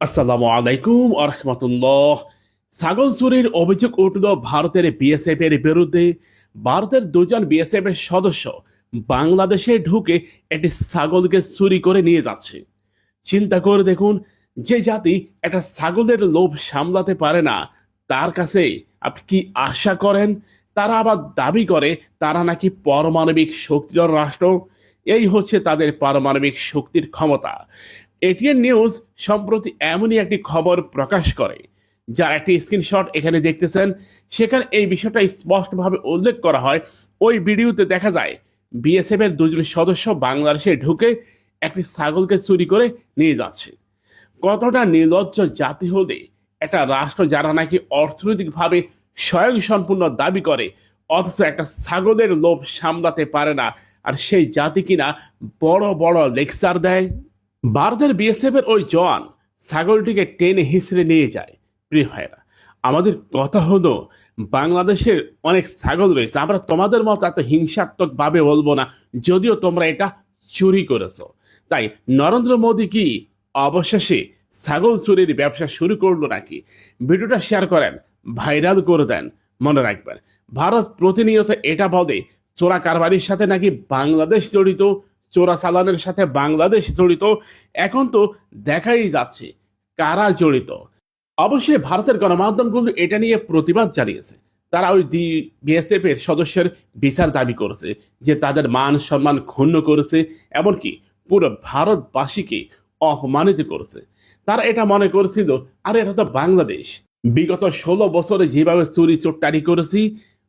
আসসালামু আলাইকুম আরহামতুল্লাহ ছাগল চুরির অভিযোগ উঠল ভারতের বিএসএফ এর বিরুদ্ধে। ভারতের দুজন বিএসএফ এর সদস্য বাংলাদেশে ঢুকে একটি ছাগলকে চুরি করে নিয়ে যাচ্ছে। চিন্তা করে দেখুন, যে জাতি একটা ছাগলের লোভ সামলাতে পারে না, তার কাছে আপনি কি আশা করেন? তারা আবার দাবি করে, তারা নাকি পারমাণবিক শক্তিধর রাষ্ট্র? এই হচ্ছে তাদের পারমাণবিক শক্তির ক্ষমতা। এটিএন নিউজ সম্প্রতি এমনই একটি খবর প্রকাশ করে, যার একটি স্ক্রিনশট এখানে দেখতেছেন। সেখানে এই বিষয়টা স্পষ্টভাবে উল্লেখ করা হয়। ওই ভিডিওতে দেখা যায় বিএসএফ এর দুজন সদস্য বাংলাদেশে ঢুকে একটি ছাগলকে চুরি করে নিয়ে যাচ্ছে। কতটা নির্লজ্জ জাতি হলে একটা রাষ্ট্র যারা নাকি অর্থনৈতিকভাবে স্বয়ংসম্পূর্ণ দাবি করে, অথচ একটা ছাগলের লোভ সামলাতে পারে না, আর সেই জাতি কিনা বড় বড় লেকচার দেয়। ভারতের বিএসএফ এর ওই জওয়ান ছাগলটিকে টেনে হিসড়ে নিয়ে যায়। প্রিয় ভাইরা আমাদের কথা হলো, বাংলাদেশের অনেক ছাগল রয়েছে। আমরা তোমাদের মতো এত হিংসাত্মক ভাবে বলব না, যদিও তোমরা এটা চুরি করেছ। তাই নরেন্দ্র মোদী কি অবশেষে ছাগল চুরির ব্যবসা শুরু করল নাকি? ভিডিওটা শেয়ার করেন, ভাইরাল করে দেন, মনে রাখবেন। ভারত প্রতিনিয়ত এটা বলে চোরা কারবারির সাথে নাকি বাংলাদেশ জড়িত চোরা চালানের সাথে বাংলাদেশ জড়িত। এখন তো দেখাই যাচ্ছে কারা জড়িত। অবশ্যই ভারতের গণমাধ্যমগুলো এটা নিয়ে প্রতিবাদ জানিয়েছে। তারা ওই বিএসএফ এর সদস্যের বিচার দাবি করেছে যে তাদের মান সম্মান ক্ষুণ্ণ করেছে এমনকি পুরো ভারতবাসীকে অপমানিত করেছে। তারা এটা মনে করেছিল, আরে এটা তো বাংলাদেশ। বিগত ষোলো বছরে যেভাবে চুরি চোট্টারি করেছি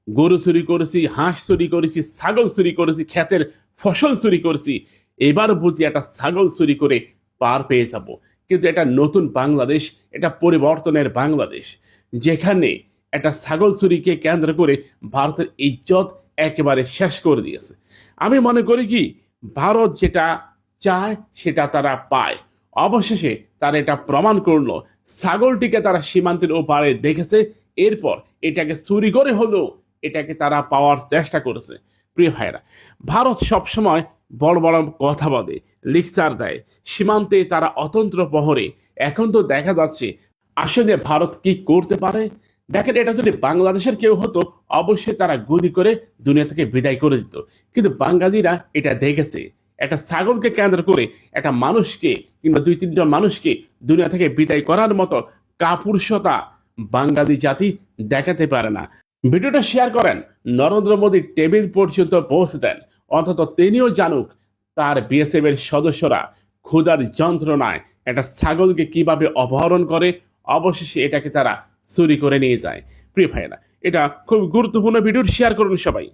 গরু চুরি করেছি, হাঁস চুরি করেছি, ছাগল চুরি করেছি, ক্ষেতের ফসল চুরি করেছি, এবার বুঝি একটা ছাগল চুরি করে পার পেয়ে যাব। কিন্তু এটা নতুন বাংলাদেশ, এটা পরিবর্তনের বাংলাদেশ। যেখানে একটা ছাগল চুরিকে কেন্দ্র করে ভারতের ইজ্জত একেবারে শেষ করে দিয়েছে। আমি মনে করি কি, ভারত যেটা চায়, সেটা তারা পায়। অবশেষে তারা এটা প্রমাণ করল। ছাগলটিকে তারা সীমান্তের ওপারে দেখেছে, এরপর এটাকে চুরি করে হলেও এটাকে তারা পাওয়ার চেষ্টা করেছে, প্রিয় ভাইরা ভারত সবসময় বড় বড় কথা বলে, লিকচার দেয়। সীমান্তে তারা অতন্ত্র প্রহরে। এখন তো দেখা যাচ্ছে, আসলে ভারত কি করতে পারে? দেখেন, এটা যদি বাংলাদেশের কেউ হতো, অবশ্যই তারা গুলি করে দুনিয়া থেকে বিদায় করে দিত। কিন্তু বাঙালিরা এটা দেখেছে। একটা ছাগলকে কেন্দ্র করে একটা মানুষকে কিংবা দুই, তিনজন মানুষকে দুনিয়া থেকে বিদায় করার মতো কাপুরুষতা বাঙালি জাতি দেখাতে পারে না। ভিডিওটা শেয়ার করেন নরেন্দ্র মোদীর টেবিল পর্যন্ত পৌঁছে দেন অন্তত তিনিও জানুক তার বিএসএফ এর সদস্যরা ক্ষুধার যন্ত্রণায় একটা ছাগলকে কীভাবে অপহরণ করে, অবশেষে এটাকে তারা চুরি করে নিয়ে যায়। প্রিয় ভাইয়েরা, এটা খুব গুরুত্বপূর্ণ ভিডিও শেয়ার করুন সবাই।